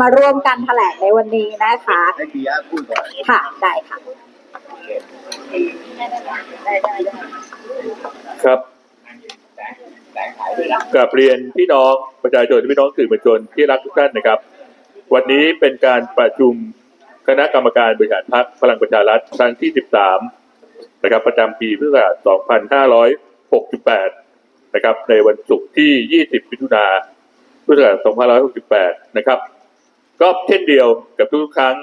มาร่วมกันแถลงในวันนี้นะคะให้ปิยะพูดก่อนค่ะ ได้ค่ะ ครับกับเรียนพี่น้องประชาชนพี่น้องสื่อมวลชนที่รักทุกท่านนะครับ วันนี้เป็นการประชุมคณะกรรมการบริหารพรรคพลังประชารัฐครั้งที่ 13 นะครับ ประจำปีพุทธศักราช2568 นะครับ ในวันศุกร์ที่ 20มิถุนาพุทธศักราช2568 นะครับ ก็เช่นเดียวกับทุกครั้ง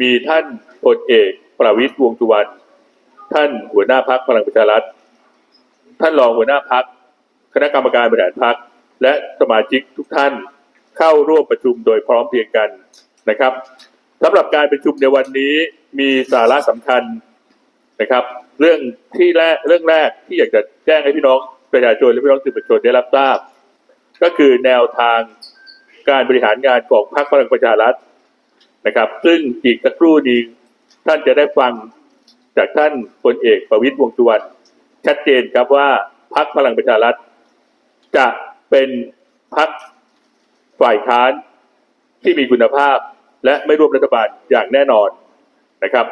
มีท่านพลเอกประวิตรวงสุวรรณท่านหัวหน้าพักพลังประชารัฐ ท่านรองหัวหน้าพักคณะกรรมการบริหารพักและสมาชิกทุกท่านเข้าร่วมประชุมโดยพร้อมเพรียงกันนะครับสำหรับการประชุมในวันนี้มีสาระสำคัญนะครับ เรื่องที่แรกเรื่องแรกที่อยากจะแจ้งให้พี่น้องประชาชนและพี่น้องสื่อมวลชนได้รับทราบ ก็คือแนวทาง การบริหารงานของพรรคพลังประชารัฐนะครับ ซึ่งอีกสักครู่นี้ท่านจะได้ฟังจากท่านพลเอกประวิตรวงสุวรรณชัดเจนครับว่าพรรคพลังประชารัฐ จะเป็นพรรคฝ่ายค้านที่มีคุณภาพ และไม่ร่วมรัฐบาลอย่างแน่นอนนะครับ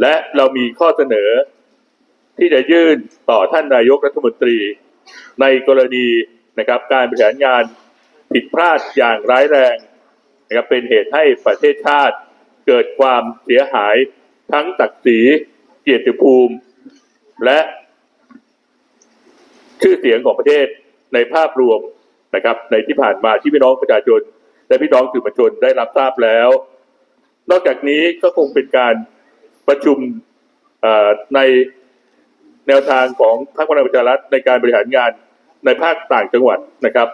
และเรามีข้อเสนอที่จะยื่นต่อท่านนายกรัฐมนตรีในกรณีนะครับการบริหารงาน ผิดพลาดอย่างร้ายแรงนะครับเป็นเหตุให้ประเทศชาติเกิดความเสียหายทั้งศักดิ์ศรีเกียรติภูมิ และชื่อเสียงของประเทศในภาพรวมนะครับ ในที่ผ่านมาที่พี่น้องประชาชน และพี่น้องสื่อมวลชนได้รับทราบแล้ว นอกจากนี้ก็คงเป็นการประชุมในแนวทางของพรรคพลังประชารัฐในการบริหารงานในภาคต่างจังหวัดนะครับ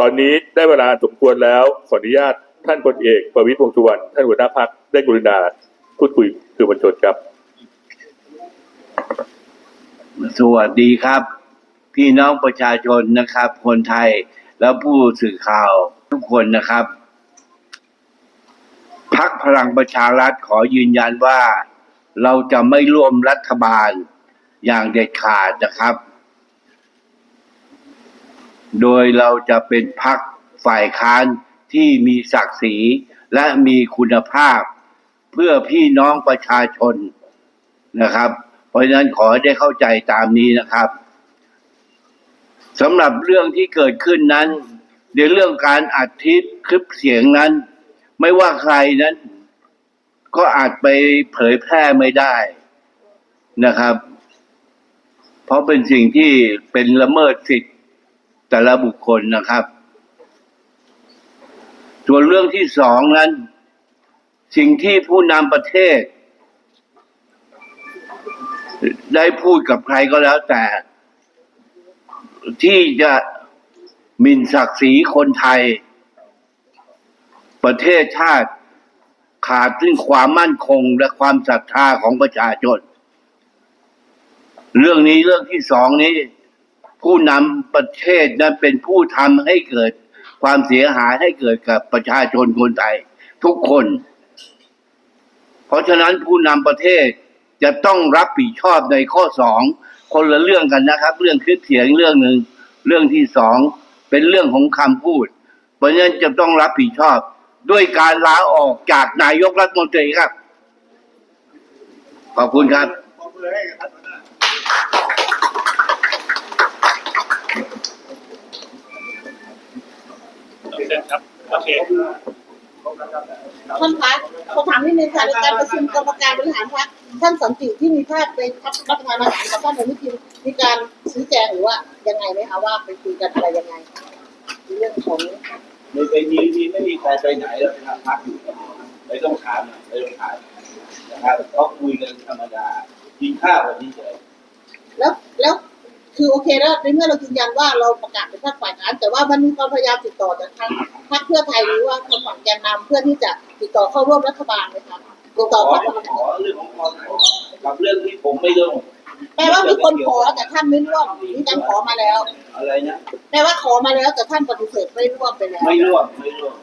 ตอนนี้ได้เวลาสมควรแล้วขออนุญาตท่านพลเอกประวิตรวงษ์สุวรรณท่านหัวหน้าพักได้กรุณาพูดคุยสื่อมวลชนครับ สวัสดีครับ พี่น้องประชาชนนะครับ คนไทยและผู้สื่อข่าวทุกคนนะครับพักพลังประชารัฐขอยืนยันว่า เราจะไม่ร่วมรัฐบาลอย่างเด็ดขาดนะครับ โดยเราจะเป็นพักฝ่ายค้านที่มีศักดิ์ศรีและมีคุณภาพ เพื่อพี่น้องประชาชนนะครับ เพราะฉะนั้นขอได้เข้าใจตามนี้นะครับสำหรับเรื่องที่เกิดขึ้นนั้น ในเรื่องการอัดคลิปคลิปเสียงนั้น ไม่ว่าใครนั้น ก็อาจไปเผยแพร่ไม่ได้นะครับ เพราะเป็นสิ่งที่เป็นละเมิดสิทธิ แต่ละบุคคลนะครับ ส่วนเรื่องที่สองนั้น สิ่งที่ผู้นำประเทศ ได้พูดกับใครก็แล้วแต่ ที่จะมินศักดิ์ศรีคนไทย ประเทศชาติขาดซึ่งความมั่นคงและความศรัทธาของประชาชน เรื่องนี้เรื่องที่สองนี้ ผู้นำประเทศนั้นเป็นผู้ทำให้เกิดความเสียหายให้เกิดกับประชาชนคนไทยทุกคน เพราะฉะนั้นผู้นำประเทศจะต้องรับผิดชอบในข้อสองคนละเรื่องกันนะครับ เรื่องคลิปเสียงเรื่องหนึ่งเรื่องที่สองเป็นเรื่องของคำพูด เพราะฉะนั้นจะต้องรับผิดชอบด้วยการลาออกจากนายกรัฐมนตรีครับ ขอบคุณครับ ท่านคะขอถามนิดนึงค่ะในการประชุมกรรมการบริหารพรรคท่านสันติที่มีภาพเป็นรับประทานอาหารกับท่านอนุทินมีการชี้แจงหรือว่ายังไงไหมคะว่าไปคุยกันอะไรยังไงเรื่องของในในนี้มีไม่มีใครไปไหนแล้วนะครับพักอยู่ไม่ต้องถามนะไม่ต้องถามนะครับเขาคุยกันธรรมดากินข้าวกันเฉยแล้วแล้ว คือโอเคแล้วในเมื่อเรายืนยันว่าเราประกาศเป็นพรรคฝ่ายค้านแต่ว่ามันมีความพยายามติดต่อจากทางพรรคเพื่อไทยหรือว่าทางฝั่งแกนนำเพื่อที่จะติดต่อเข้าร่วมรัฐบาลไหมคะติดขต่ออพรรคฝ่ายขค้านอเรื่องของกขอกับเรื่องที่ผมไม่ลงแปลว่ามีคนขอแต่ท่านไม่ร่วมมีการขอมาแล้ว อะไรนะแปลว่าขอมาแล้วแต่ท่านปฏิเสธไม่ร่วมไปแล้วไม่ร่วมไม่ร่วม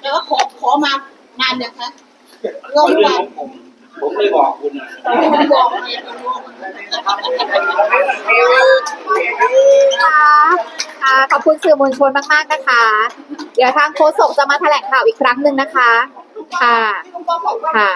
แปลว่าขอขอมานานยังคะก็ร่วมเรื่อวังนของผม ผมไม่บอกคุณนะบอกเองค่ะค่ะขอบคุณสื่อมวลชนมาก ๆ นะคะ เดี๋ยวทางโฆษกจะมาแถลงข่าวอีกครั้งหนึ่งนะคะ ค่ะที่ลุงป้อมบอกว่าค่ะ